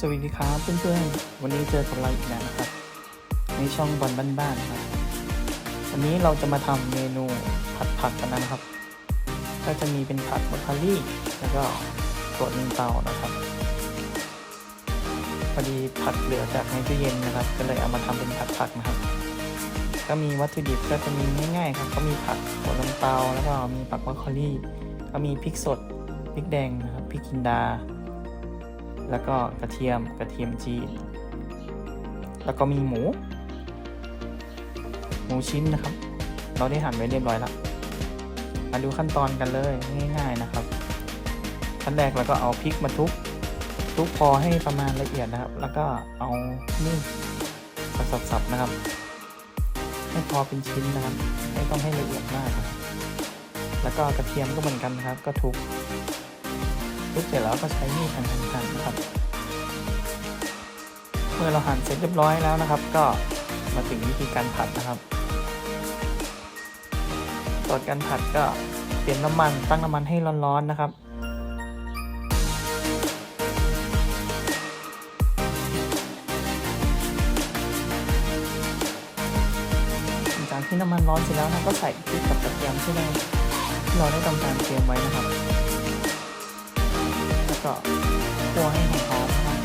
สวัสดีครับเพื่อนๆ วันนี้เจอกับเราอีกแล้วนะครับ ในช่องบอลบ้านๆครับ วันนี้เราจะมาทำเมนูผัดผักกันนะครับ ก็จะมีเป็นผัดบรอกโคลีแล้วก็ตัวนิงเตานะครับ พอดีผักเหลือจากในตู้เย็นนะครับ ก็เลยเอามาทำเป็นผัดผักนะครับ ก็มีวัตถุดิบก็จะมีง่ายๆครับ ก็มีผักหัวลังเตาแล้วก็มีผักบรอกโคลีก็มีพริกสด พริกแดงนะครับ พริกจินดา แล้วก็กระเทียมกระเทียมจีน แล้วก็มีหมู หมูชิ้นนะครับ เราได้หั่นไว้เรียบร้อยแล้ว มาดูขั้นตอนกันเลยง่าย ๆนะครับ ขั้นแรกเราก็เอาพริกมาทุบทุบพอให้ประมาณละเอียดนะครับ แล้วก็เอามีดสับๆนะครับ ให้พอเป็นชิ้นนะครับ ไม่ต้องให้ละเอียดมากนะแล้วก็กระเทียมก็เหมือนกันครับ ก็ทุบ ทุบเสร็จแล้วก็ใช้มีดหั่นๆๆนะครับ เมื่อเราหั่นเสร็จเรียบร้อยแล้วนะครับ ก็มาถึงวิธีการผัดนะครับตอนการผัดก็เปลี่ยนน้ำมันตั้งน้ำมันให้ร้อนๆนะครับหลังจากที่น้ำมันร้อนเสร็จแล้วเราก็ใส่พริกกับกระเทียมที่เราที่เราได้ทำการเตรียมไว้นะครับ ก็คั่วให้หอมๆนะครับ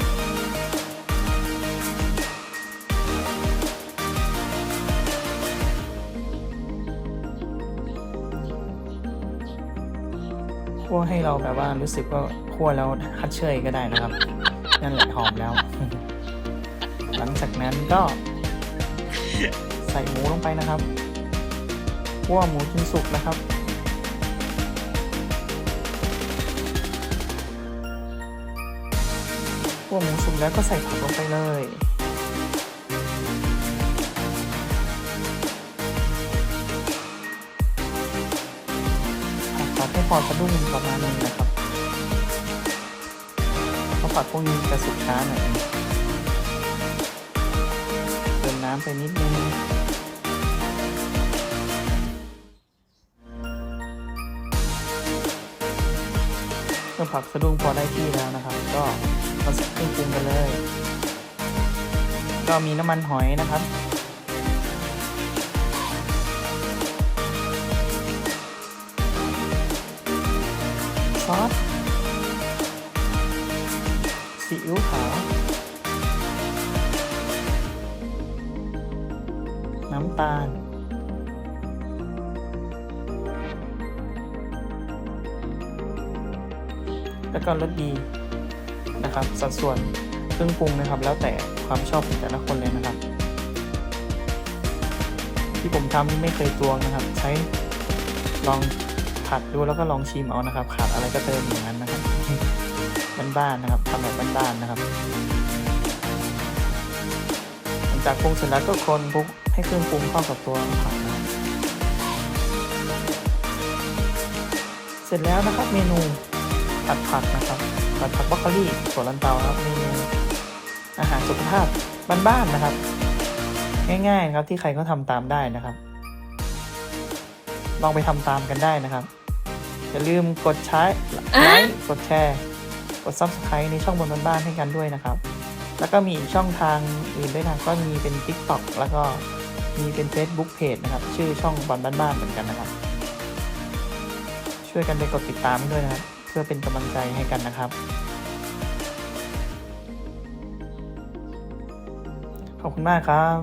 คั่วให้เราแบบว่ารู้สึกว่าคั่วแล้วฮัดเชยก็ได้นะครับ นั่นแหละหอมแล้ว หลังจากนั้นก็ ใส่หมูลงไปนะครับคั่วหมูจนสุกนะครับ วหมูสุกแล้วก็ใส่ผักลงไปเลยผัดให้พอสะดุ้งประมาณนึงนะครับเพราะผัดพวกนี้จะสุกช้าหน่อยเติมน้ำไปนิดนึงเมื่อผักสะดุ้งพอได้ที่แล้วนะครับ ก็ มาใส่เครื่องปรุงกันเลย ก็มีน้ำมันหอยนะครับ ซอสซีอิ๊วขาว น้ำตาลแล้วก็รสดี นะครับ สัดส่วนเครื่องปรุงนะครับ แล้วแต่ความชอบของแต่ละคนเลยนะครับ ที่ผมทำนี่ไม่เคยตวงนะครับ ใช้ลองผัดดูแล้วก็ลองชิมเอานะครับ ขาดอะไรก็เติมอย่างนั้นนะครับบ้านๆนะครับทำแบบบ้านๆนะครับหลังจากปรุงเสร็จแล้วก็คนคลุกให้เครื่องปรุงเข้ากับตัวผักนะครับเสร็จแล้วนะครับเมนู ผัดผักนะครับ ผัดผักบรอกโคลีถั่วลันเตาครับมนูอาหารสุขภาพบ้านๆนะครับ ง่ายๆครับที่ใครก็ทำตามได้นะครับ ลองไปทำตามกันได้นะครับ อย่าลืมกดใช้ไลค์กดแชร์ กด subscribe ในช่องบนบ้านๆให้กันด้วยนะครับ แล้วก็มีอีกช่องทางอื่นด้วยนะก็มีเป็น TikTok แล้วก็มีเป็น Facebook Page นะครับ ชื่อช่องบอลบ้านๆเหมือนกันนะครับ ช่วยกันไปกดติดตามด้วยนะครับ เพื่อเป็นกำลังใจให้กันนะครับ ขอบคุณมากครับ